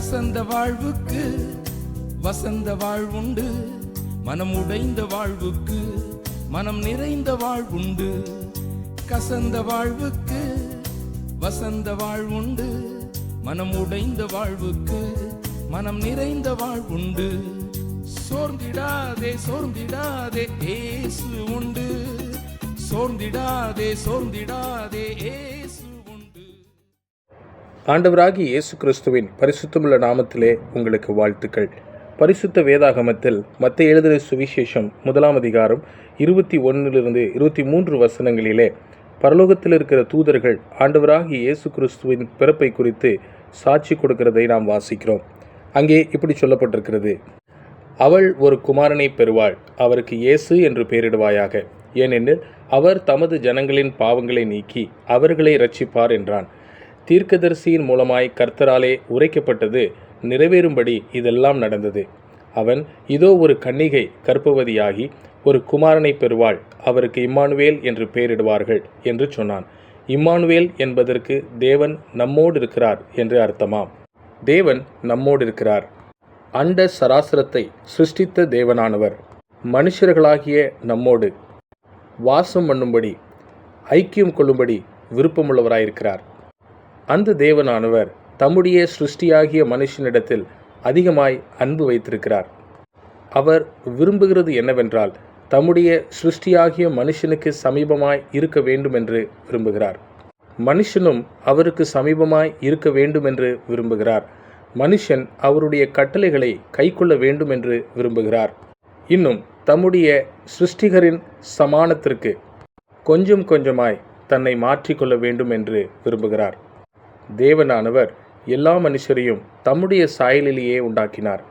கசந்த வாழ்வுக்கு வசந்த வாழ்வுண்டு மனம் உடைந்த வாழ்வுக்கு மனம் நிறைந்த வாழ்வுண்டு கசந்த வாழ்வுக்கு வசந்த வாழ்வுண்டு மனம் உடைந்த வாழ்வுக்கு மனம் நிறைந்த வாழ்வுண்டு சோர்ந்திடாதே சோர்ந்திடாதே ஏசு உண்டு. சோர்ந்திடாதே சோர்ந்திடாதே ஏ ஆண்டவராகி இயேசு கிறிஸ்துவின் பரிசுத்தமுள்ள நாமத்திலே உங்களுக்கு வாழ்த்துக்கள். பரிசுத்த வேதாகமத்தில் மத்திய எழுதின சுவிசேஷம் முதலாம் அதிகாரம் இருபத்தி ஒன்றிலிருந்து இருபத்தி மூன்று வசனங்களிலே பரலோகத்தில் இருக்கிற தூதர்கள் ஆண்டவராகி இயேசு கிறிஸ்துவின் பிறப்பை குறித்து சாட்சி கொடுக்கிறதை நாம் வாசிக்கிறோம். அங்கே இப்படி சொல்லப்பட்டிருக்கிறது. அவள் ஒரு குமாரனை பெறுவாள் அவருக்கு இயேசு என்று பெயரிடுவாயாக. ஏனெனில் அவர் தமது ஜனங்களின் பாவங்களை நீக்கி அவர்களை இரட்சிப்பார் என்றான். தீர்க்கதரிசியின் மூலமாய் கர்த்தராலே உரைக்கப்பட்டது நிறைவேறும்படி இதெல்லாம் நடந்தது. அவன் இதோ ஒரு கன்னிகை கற்பவதியாகி ஒரு குமாரனை பெறுவாள். அவருக்கு இம்மானுவேல் என்று பெயரிடுவார்கள் என்று சொன்னான். இம்மானுவேல் என்பதற்கு தேவன் நம்மோடு இருக்கிறார் என்று அர்த்தமாம் தேவன் நம்மோடு இருக்கிறார். அண்ட சராசரத்தை சிருஷ்டித்த தேவனானவர் மனுஷர்களாகிய நம்மோடு. வாசம் பண்ணும்படி ஐக்கியம் கொள்ளும்படி விருப்பமுள்ளவராயிருக்கிறார். அந்த தேவனானவர் தம்முடைய சிருஷ்டியாகிய மனுஷனிடத்தில் அதிகமாய் அன்பு வைத்திருக்கிறார். அவர் விரும்புகிறது என்னவென்றால் தம்முடைய சிருஷ்டியாகிய மனுஷனுக்கு சமீபமாய் இருக்க வேண்டும் என்று விரும்புகிறார். மனுஷனும் அவருக்கு சமீபமாய் இருக்க வேண்டும் என்று விரும்புகிறார். மனுஷன் அவருடைய கட்டளைகளை கைக்கொள்ள வேண்டும் என்று விரும்புகிறார். இன்னும் தம்முடைய சிருஷ்டிகரின் சமானத்திற்கு கொஞ்சம் கொஞ்சமாய் தன்னை மாற்றிக்கொள்ள வேண்டும் என்று விரும்புகிறார். தேவனானவர் எல்லா மனுஷரையும் தம்முடைய சாயலிலேயே உண்டாக்கினார்.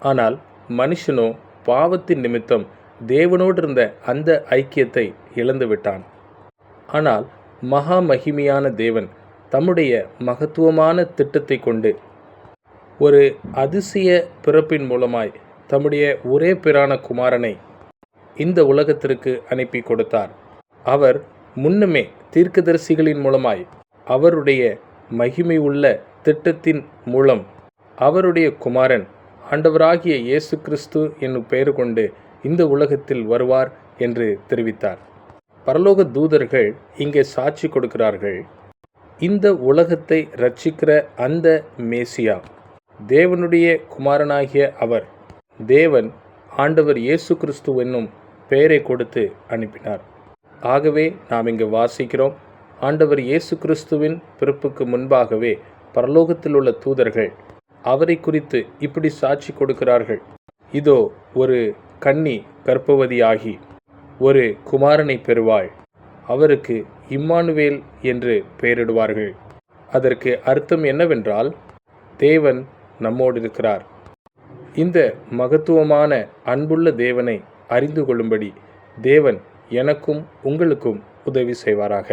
ஆனால் மனுஷனோ பாவத்தின் நிமித்தம் தேவனோடு இருந்த அந்த ஐக்கியத்தை இழந்து விட்டான் ஆனால் மகா மகிமையான தேவன் தம்முடைய மகத்துவமான திட்டத்தை கொண்டு ஒரு அதிசய பிறப்பின் மூலமாய் தம்முடைய ஒரே பிறான குமாரனை இந்த உலகத்திற்கு அனுப்பி கொடுத்தார். அவர் முன்னமே தீர்க்கதரிசிகளின் மூலமாய் அவருடைய மகிமை உள்ள திட்டத்தின் மூலம் அவருடைய குமாரன் ஆண்டவராகிய இயேசு கிறிஸ்து என்னும் பெயர் கொண்டு இந்த உலகத்தில் வருவார் என்று தெரிவித்தார். பரலோக தூதர்கள் இங்கே சாட்சி கொடுக்கிறார்கள். இந்த உலகத்தை ரட்சிக்கிற அந்த மேசியா தேவனுடைய குமாரனாகிய அவர் தேவன் ஆண்டவர் இயேசு கிறிஸ்து என்னும் பெயரை கொடுத்து அனுப்பினார். ஆகவே நாம் இங்கு வாசிக்கிறோம். ஆண்டவர் இயேசு கிறிஸ்துவின் பிறப்புக்கு முன்பாகவே பரலோகத்தில் உள்ள தூதர்கள் அவரை குறித்து இப்படி சாட்சி கொடுக்கிறார்கள். இதோ ஒரு கன்னி கர்ப்பவதியாகி ஒரு குமாரனை பெறுவாள். அவருக்கு இம்மானுவேல் என்று பெயரிடுவார்கள். அதற்கு அர்த்தம் என்னவென்றால் தேவன் நம்மோடு இருக்கிறார் இந்த மகத்துவமான அன்புள்ள தேவனை அறிந்து கொள்ளும்படி தேவன் எனக்கும் உங்களுக்கும் உதவி செய்வாராக.